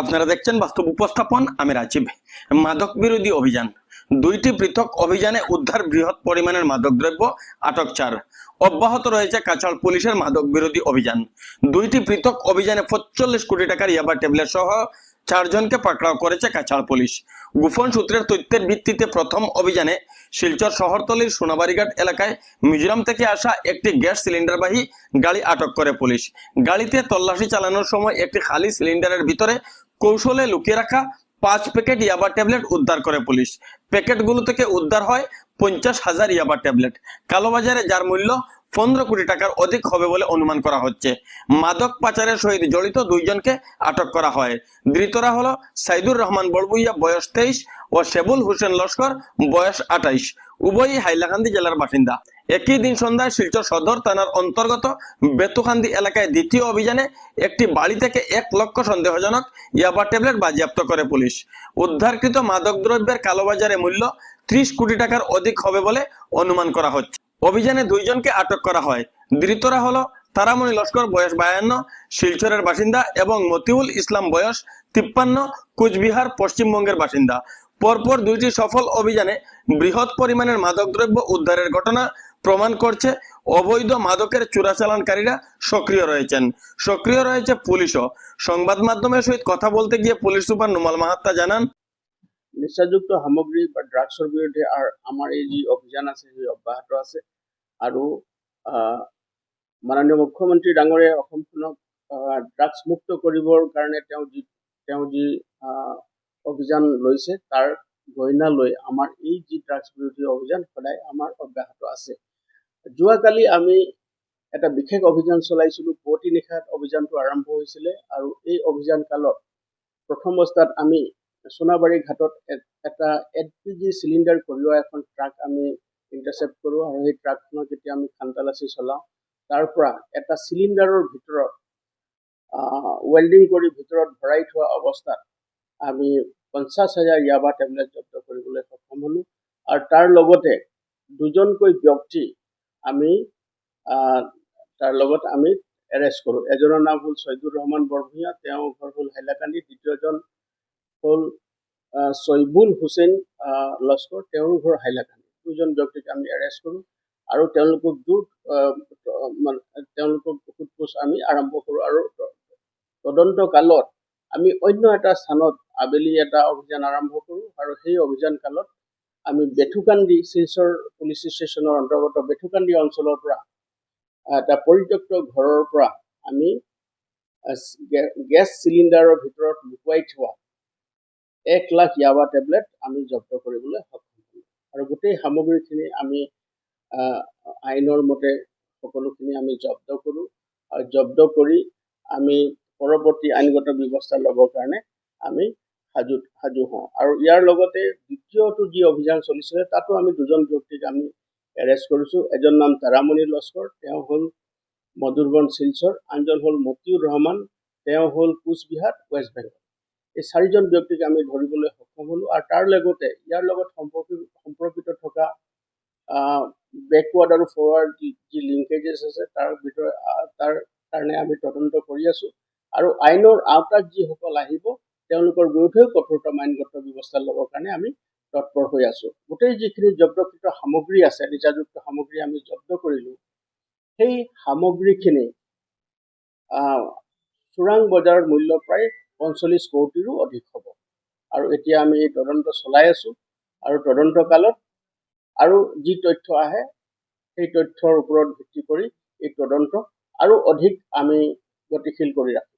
আপনারা দেখছেন বাস্তব উপস্থাপন, আমি রাজীব। মাদক বিরোধী অভিযান। দুইটি পৃথক অভিযানে উদ্ধার বৃহৎ পরিমাণের মাদকদ্রব্য আটক চার। অব্যাহত রয়েছে কাছাড় পুলিশের মাদক বিরোধী অভিযান। দুইটি পৃথক অভিযানে পঁচল্লিশ কোটি টাকার ইয়াবা ট্যাবলেট সহ চারজনকে পাকড়াও করেছে কাছাড় পুলিশ। গোপন সূত্রের তথ্যের ভিত্তিতে প্রথম অভিযানে শিলচর শহরতলির সোনাবাড়িঘাট এলাকায় মিজোরাম থেকে আসা একটি গ্যাস সিলিন্ডারবাহী গাড়ি আটক করে পুলিশ। গাড়িতে তল্লাশি চালানোর সময় একটি খালি সিলিন্ডারের ভিতরে কৌশলে লুকিয়ে রাখা পাঁচ প্যাকেট ইয়াবা ট্যাবলেট উদ্ধার করে পুলিশ। প্যাকেটগুলো থেকে উদ্ধার হয় পঞ্চাশ হাজার ইয়াবা ট্যাবলেট। কালোবাজারে যার মূল্য পনেরো কোটি টাকার অধিক হবে বলে অনুমান করা হচ্ছে। মাদক পাচারের সহিত জড়িত দুইজনকে আটক করা হয়। ধৃতরা হলো সাইদুর রহমান বড়বুইয়া, বয়স তেইশ, ও শেবুল হোসেন লস্কর, বয়স আঠাইশ। উভয়ই হাইলাকান্দি জেলার বাসিন্দা। একই দিন সন্ধ্যায় শিলচর সদর থানার অন্তর্গত বেতুকান্দি এলাকায় দ্বিতীয় অভিযানে একটি বাড়ি থেকে এক লক্ষ সন্দেহজনক ইয়াবা ট্যাবলেট বাজেয়াপ্ত করে পুলিশ। উদ্ধারকৃত মাদকদ্রব্যের কালোবাজারে মূল্য ত্রিশ কোটি টাকার অধিক হবে বলে অনুমান করা হচ্ছে। অভিযানে দুইজনকে আটক করা হয়। ধৃতরা হলো তারামণি লস্কর, বয়স বায়ান্ন, শিলচরের বাসিন্দা এবং মতিউল ইসলাম, বয়স তিপ্পান্ন, কুচবিহার, পশ্চিমবঙ্গের বাসিন্দা। পরপর দুইটি সফল অভিযানে বৃহৎ পরিমাণের মাদকদ্রব্য উদ্ধারের ঘটনা প্রমাণ করছে। অবৈধ মাদকের চোরাচালানকারীরা সক্রিয় রয়েছেন। সক্রিয় রয়েছে পুলিশও। সংবাদ মাধ্যমের সহিত কথা বলতে গিয়ে পুলিশ সুপার নুমাল মাহাত্তা জানান নিচাযুক্ত সামগ্ৰী বা ড্ৰাগছৰ বিৰুদ্ধে আমাৰ এই যি অভিযান আছে সেই অব্যাহত আছে। আৰু মাননীয় মুখ্যমন্ত্ৰী ডাঙৰীয়াই অসমখনক ড্ৰাগছ মুক্ত কৰিবৰ কাৰণে তেওঁ যি তেওঁ যি অভিযান লৈছে তাৰ গৰিহণা লৈ আমাৰ এই যি ড্ৰাগছ বিৰোধী অভিযান সদায় আমাৰ অব্যাহত আছে। যোৱাকালি আমি এটা বিশেষ অভিযান চলাইছিলো পুৱতি নিশাত অভিযানটো আৰম্ভ হৈছিলে। আৰু এই অভিযান কালত প্ৰথম অৱস্থাত আমি সোনাবাৰী ঘাটত এটা এল পি জি চিলিণ্ডাৰ কঢ়িওৱা এখন ট্ৰাক আমি ইণ্টাৰচেপ্ট কৰোঁ আৰু সেই ট্ৰাকখনত যেতিয়া আমি খানতালাচি চলাওঁ তাৰ পৰা এটা চিলিণ্ডাৰৰ ভিতৰত ৱেল্ডিং কৰি ভিতৰত ভৰাই থোৱা অৱস্থাত আমি পঞ্চাছ হাজাৰ ইয়াবা টেবলেট জব্দ কৰিবলৈ সক্ষম হ'লোঁ। আৰু তাৰ লগতে দুজনকৈ ব্যক্তি আমি তাৰ লগত আমি এৰেষ্ট কৰোঁ। এজনৰ নাম হ'ল ছয়দুৰ ৰহমান বৰভূঞা তেওঁৰ ঘৰ হ'ল হাইলাকান্দি দ্বিতীয়জন হ'ল ছয়বুল হুছেইন লস্কৰ তেওঁৰ ঘৰ হাইলাকান্দি। দুজন ব্যক্তিক আমি এৰেষ্ট কৰোঁ আৰু তেওঁলোকক আহ, মানে তেওঁলোকক সোধ পোছ আমি আৰম্ভ কৰোঁ আৰু তদন্ত কালত আমি অন্য এটা স্থানত আবেলি এটা অভিযান আৰম্ভ কৰোঁ আৰু সেই অভিযান কালত আমি বেথুকান্দি শিলচৰ পুলিচ ষ্টেচনৰ অন্তৰ্গত বেথুকান্দি অঞ্চলৰ পৰা এটা পৰিত্যক্ত ঘৰৰ পৰা আমি গেছ চিলিণ্ডাৰৰ ভিতৰত লুকুৱাই থোৱা এক লাখ ইয়াবা টেবলেট আমি জব্দ কৰিবলৈ সক্ষম হ'লোঁ। আৰু গোটেই সামগ্ৰীখিনি আমি আইনৰ মতে সকলোখিনি আমি জব্দ কৰোঁ। আৰু জব্দ কৰি আমি পৰৱৰ্তী আইনগত ব্যৱস্থা ল'বৰ কাৰণে আমি সাজু সাজু হওঁ। আৰু ইয়াৰ লগতে দ্বিতীয়টো যি অভিযান চলিছিলে তাতো আমি দুজন ব্যক্তিক আমি এৰেষ্ট কৰিছোঁ। এজন নাম তাৰামণি লস্কৰ তেওঁ হ'ল মধুৰবন শিলচৰ। আনজন হ'ল মতিউৰ ৰহমান তেওঁ হ'ল কোচবিহাৰ ৱেষ্ট বেংগল। এই চাৰিজন ব্যক্তিক আমি ধৰিবলৈ সক্ষম হ'লোঁ আৰু তাৰ লগতে ইয়াৰ লগত সম্পৰ্কিত সম্পৰ্কিত থকা বেকৱাৰ্ড আৰু ফৰৱাৰ্ড যি লিংকেজেছ আছে তাৰ ভিতৰত তাৰ কাৰণে আমি তদন্ত কৰি আছোঁ। আৰু আইনৰ আওতাত যিসকল আহিব তেওঁলোকৰ বিৰুদ্ধেও কঠোৰতম আইনগত ব্যৱস্থা ল'বৰ কাৰণে আমি তৎপৰ হৈ আছোঁ। গোটেই যিখিনি জব্দকৃত সামগ্ৰী আছে নিচাযুক্ত সামগ্ৰী আমি জব্দ কৰিলোঁ সেই সামগ্ৰীখিনি চোৰাং বজাৰৰ মূল্য প্ৰায় পঞ্চল্লিছ কোটিৰো অধিক হ'ব। আৰু এতিয়া আমি এই তদন্ত চলাই আছোঁ আৰু তদন্ত কালত আৰু যি তথ্য আহে সেই তথ্যৰ ওপৰত ভিত্তি কৰি এই তদন্ত আৰু অধিক আমি গতিশীল কৰি ৰাখিম।